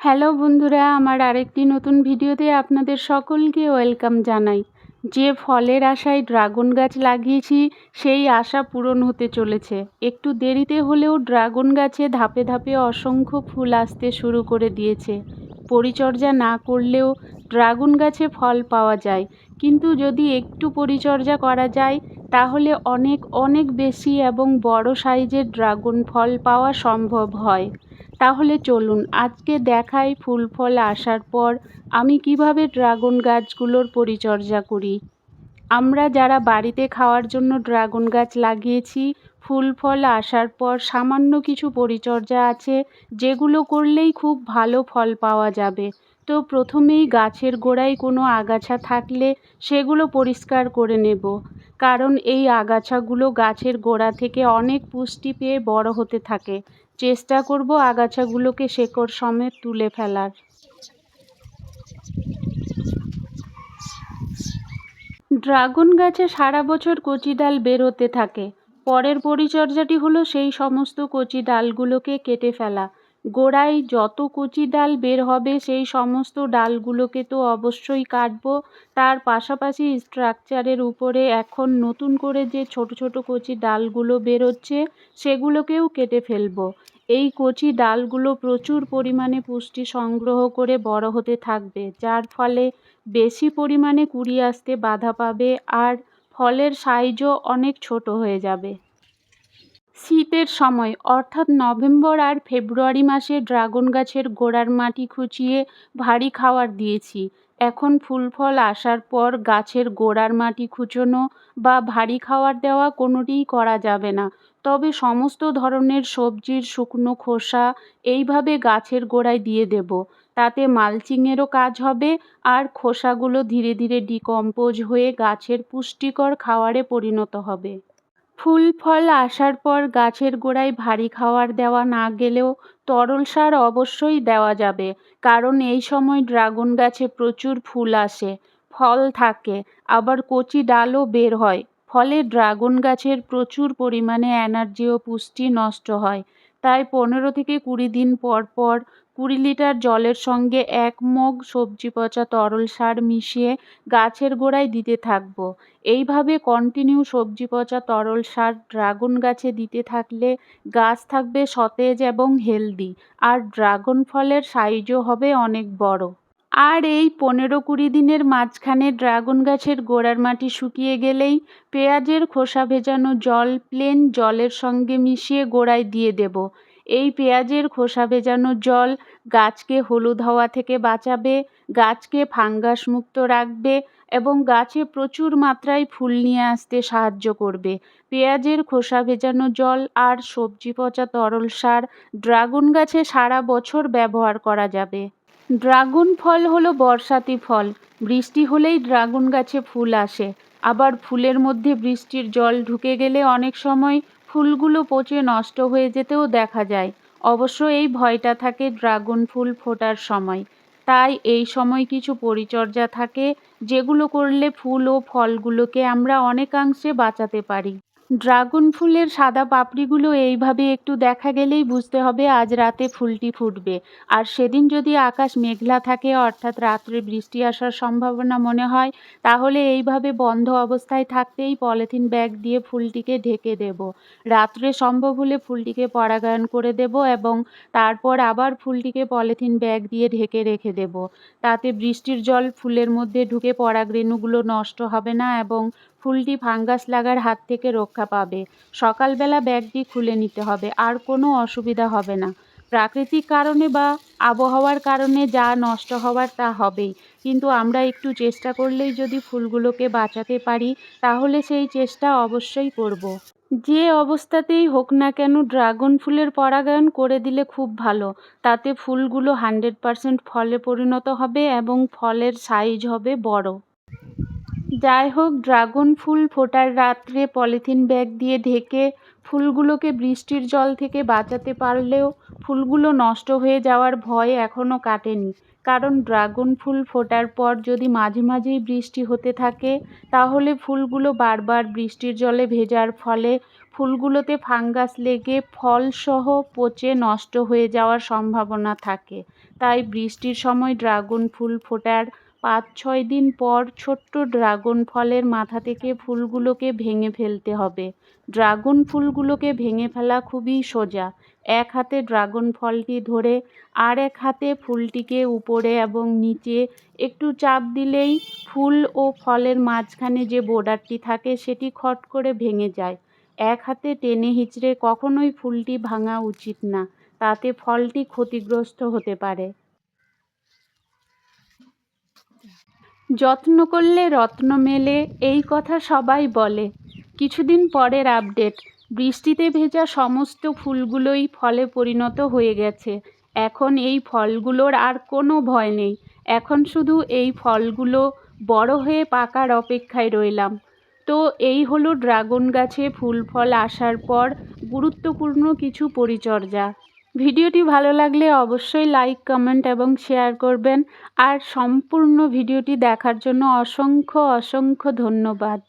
Hello বন্ধুরা, আমার আরেকটি নতুন ভিডিওতে আপনাদের সকলকে ওয়েলকাম জানাই। যে ফলের আশায় ড্রাগন গাছ লাগিয়েছি, সেই আশা পূরণ হতে চলেছে। একটু দেরিতে হলেও ড্রাগন গাছে ধাপে ধাপে অসংখ্য ফুল আসতে শুরু করে দিয়েছে। পরিচর্যা না করলেও ড্রাগন গাছে ফল পাওয়া যায়। কিন্তু যদি একটু পরিচর্যা করা যায়, তাহলে অনেক অনেক বেশি এবং বড় সাইজের ড্রাগন ফল পাওয়া সম্ভব হয়। তাহলে চলুন, আজকে দেখাই ফুল ফল আসার পর আমি কীভাবে ড্রাগন গাছগুলোর পরিচর্যা করি। আমরা যারা বাড়িতে খাওয়ার জন্য ড্রাগন গাছ লাগিয়েছি ফুল ফল আসার পর সামান্য কিছু পরিচর্যা আছে, যেগুলো করলেই খুব ভালো ফল পাওয়া যাবে। তো প্রথমেই গাছের গোড়ায় কোনো আগাছা থাকলে সেগুলো পরিষ্কার করে নেব, কারণ এই আগাছাগুলো গাছের গোড়া থেকে অনেক পুষ্টি পেয়ে বড় হতে থাকে। চেষ্টা করব আগাছাগুলোকে শেকড় সমেত তুলে ফেলার। ড্রাগন গাছে সারা বছর কচি ডাল বেরোতে থাকে। পরের পরিচর্যাটি হলো সেই সমস্ত কচি ডালগুলোকে কেটে ফেলা। গোড়ায় যত কচি ডাল বের হবে, সেই সমস্ত ডালগুলোকে তো অবশ্যই কাটব। তার পাশাপাশি স্ট্রাকচারের উপরে এখন নতুন করে যে ছোট ছোট কচি ডালগুলো বেরোচ্ছে, সেগুলোকেও কেটে ফেলব। এই কচি ডালগুলো প্রচুর পরিমাণে পুষ্টি সংগ্রহ করে বড় হতে থাকবে, যার ফলে বেশি পরিমাণে কুড়ি আসতে বাধা পাবে আর ফলের সাইজও অনেক ছোট হয়ে যাবে। শীতের সময়, অর্থাৎ নভেম্বর আর ফেব্রুয়ারি মাসে ড্রাগন গাছের গোড়ার মাটি খুঁচিয়ে ভারী খাওয়ার দিয়েছি। এখন ফুল ফল আসার পর গাছের গোড়ার মাটি খুঁচোনো বা ভারী খাওয়ার দেওয়া কোনোটিই করা যাবে না। তবে সমস্ত ধরনের সবজির শুকনো খোসা এইভাবে গাছের গোড়ায় দিয়ে দেব। তাতে মালচিংয়েরও কাজ হবে আর খোসাগুলো ধীরে ধীরে ডিকম্পোজ হয়ে গাছের পুষ্টিকর খাওয়ারে পরিণত হবে। ফুল ফল আসার পর গাছের গোড়ায় ভারী খাওয়ার দেওয়া না গেলেও তরল সার অবশ্যই দেওয়া যাবে, কারণ এই সময় ড্রাগন গাছে প্রচুর ফুল আসে, ফল থাকে, আবার কচি ডালও বের হয়, ফলে ড্রাগন গাছের প্রচুর পরিমাণে এনার্জি ও পুষ্টি নষ্ট হয়, তাই পনেরো থেকে কুড়ি দিন পর পর কুড়ি লিটার জলের সঙ্গে এক মগ সবজি পচা তরল সার মিশিয়ে গাছের গোড়ায় দিতে থাকব। এইভাবে কন্টিনিউ সবজি পচা তরল সার ড্রাগন গাছে দিতে থাকলে গাছ থাকবে সতেজ এবং হেলদি আর ড্রাগন ফলের সাইজও হবে অনেক বড়। আর এই পনেরো কুড়ি দিনের মাঝখানে ড্রাগন গাছের গোড়ার মাটি শুকিয়ে গেলেই পেঁয়াজের খোসা ভেজানো জল প্লেন জলের সঙ্গে মিশিয়ে গোড়ায় দিয়ে দেব। এই পেঁয়াজের খোসা ভেজানো জল গাছকে হলুদ হওয়া থেকে বাঁচাবে, গাছকে ফাঙ্গাস মুক্ত রাখবে এবং গাছে প্রচুর মাত্রায় ফুল নিয়ে আসতে সাহায্য করবে। পেঁয়াজের খোসা ভেজানো জল আর সবজি পচা তরল সার ড্রাগন গাছে সারা বছর ব্যবহার করা যাবে। ড্রাগন ফল হলো বর্ষাতি ফল। বৃষ্টি হলেই ড্রাগন গাছে ফুল আসে। আবার ফুলের মধ্যে বৃষ্টির জল ঢুকে গেলে অনেক সময় ফুলগুলো পচে নষ্ট হয়ে যেতেও দেখা যায়। অবশ্য এই ভয়টা থাকে ড্রাগন ফুল ফোটার সময়। তাই এই সময় কিছু পরিচর্যা থাকে, যেগুলো করলে ফুল ও ফলগুলোকে আমরা অনেকাংশে বাঁচাতে পারি। ড্রাগন ফুলের সাদা পাপড়িগুলো এইভাবে একটু দেখা গেলেই বুঝতে হবে আজ রাতে ফুলটি ফুটবে। আর সেদিন যদি আকাশ মেঘলা থাকে, অর্থাৎ রাত্রে বৃষ্টি আসার সম্ভাবনা মনে হয়, তাহলে এইভাবে বন্ধ অবস্থায় থাকতেই পলিথিন ব্যাগ দিয়ে ফুলটিকে ঢেকে দেব। রাত্রে সম্ভব হলে ফুলটিকে পরাগায়ন করে দেব এবং তারপর আবার ফুলটিকে পলিথিন ব্যাগ দিয়ে ঢেকে রেখে দেব। তাতে বৃষ্টির জল ফুলের মধ্যে ঢুকে পরাগরেণুগুলো নষ্ট হবে না এবং ফুলটি ফাঙ্গাস লাগার হাত থেকে রক্ষা পাবে। সকালবেলা ব্যাগটি খুলে নিতে হবে, আর কোনো অসুবিধা হবে না। প্রাকৃতিক কারণে বা আবহাওয়ার কারণে যা নষ্ট হওয়ার তা হবেই, কিন্তু আমরা একটু চেষ্টা করলেই যদি ফুলগুলোকে বাঁচাতে পারি, তাহলে সেই চেষ্টা অবশ্যই করব। যে অবস্থাতেই হোক না কেন, ড্রাগন ফুলের পরাগায়ন করে দিলে খুব ভালো। তাতে ফুলগুলো হান্ড্রেড পারসেন্ট ফলে পরিণত হবে এবং ফলের সাইজ হবে বড়। যাই হোক ড্রাগন ফুল ফোটার রাত্রে পলিথিন ব্যাগ দিয়ে ঢেকে ফুলগুলোকে বৃষ্টির জল থেকে বাঁচাতে পারলেও ফুলগুলো নষ্ট হয়ে যাওয়ার ভয় এখনও কাটেনি। কারণ ড্রাগন ফুল ফোটার পর যদি মাঝে মাঝেই বৃষ্টি হতে থাকে, তাহলে ফুলগুলো বারবার বৃষ্টির জলে ভেজার ফলে ফুলগুলোতে ফাঙ্গাস লেগে ফলসহ পচে নষ্ট হয়ে যাওয়ার সম্ভাবনা থাকে। তাই বৃষ্টির সময় ড্রাগন ফুল ফোটার পাঁচ ছয় দিন পর ছোট্ট ড্রাগন ফলের মাথা থেকে ফুলগুলোকে ভেঙে ফেলতে হবে। ড্রাগন ফুলগুলোকে ভেঙে ফেলা খুবই সোজা। এক হাতে ড্রাগন ফলটি ধরে আর এক হাতে ফুলটিকে উপরে এবং নিচে একটু চাপ দিলেই ফুল ও ফলের মাঝখানে যে বর্ডারটি থাকে সেটি খট করে ভেঙে যায়। এক হাতে টেনে হিচড়ে কখনোই ফুলটি ভাঙা উচিত না। তাতে ফলটি ক্ষতিগ্রস্ত হতে পারে। যত্ন করলে রত্ন মেলে, এই কথা সবাই বলে। কিছুদিন পরের আপডেট। বৃষ্টিতে ভেজা সমস্ত ফুলগুলোই ফলে পরিণত হয়ে গেছে। এখন এই ফলগুলোর আর কোনো ভয় নেই। এখন শুধু এই ফলগুলো বড় হয়ে পাকার অপেক্ষায় রইলাম। তো এই হলো ড্রাগন গাছে ফুল ফল আসার পর গুরুত্বপূর্ণ কিছু পরিচর্যা। ভিডিওটি ভালো লাগলে অবশ্যই লাইক, কমেন্ট এবং শেয়ার করবেন। আর সম্পূর্ণ ভিডিওটি দেখার জন্য অসংখ্য অসংখ্য ধন্যবাদ।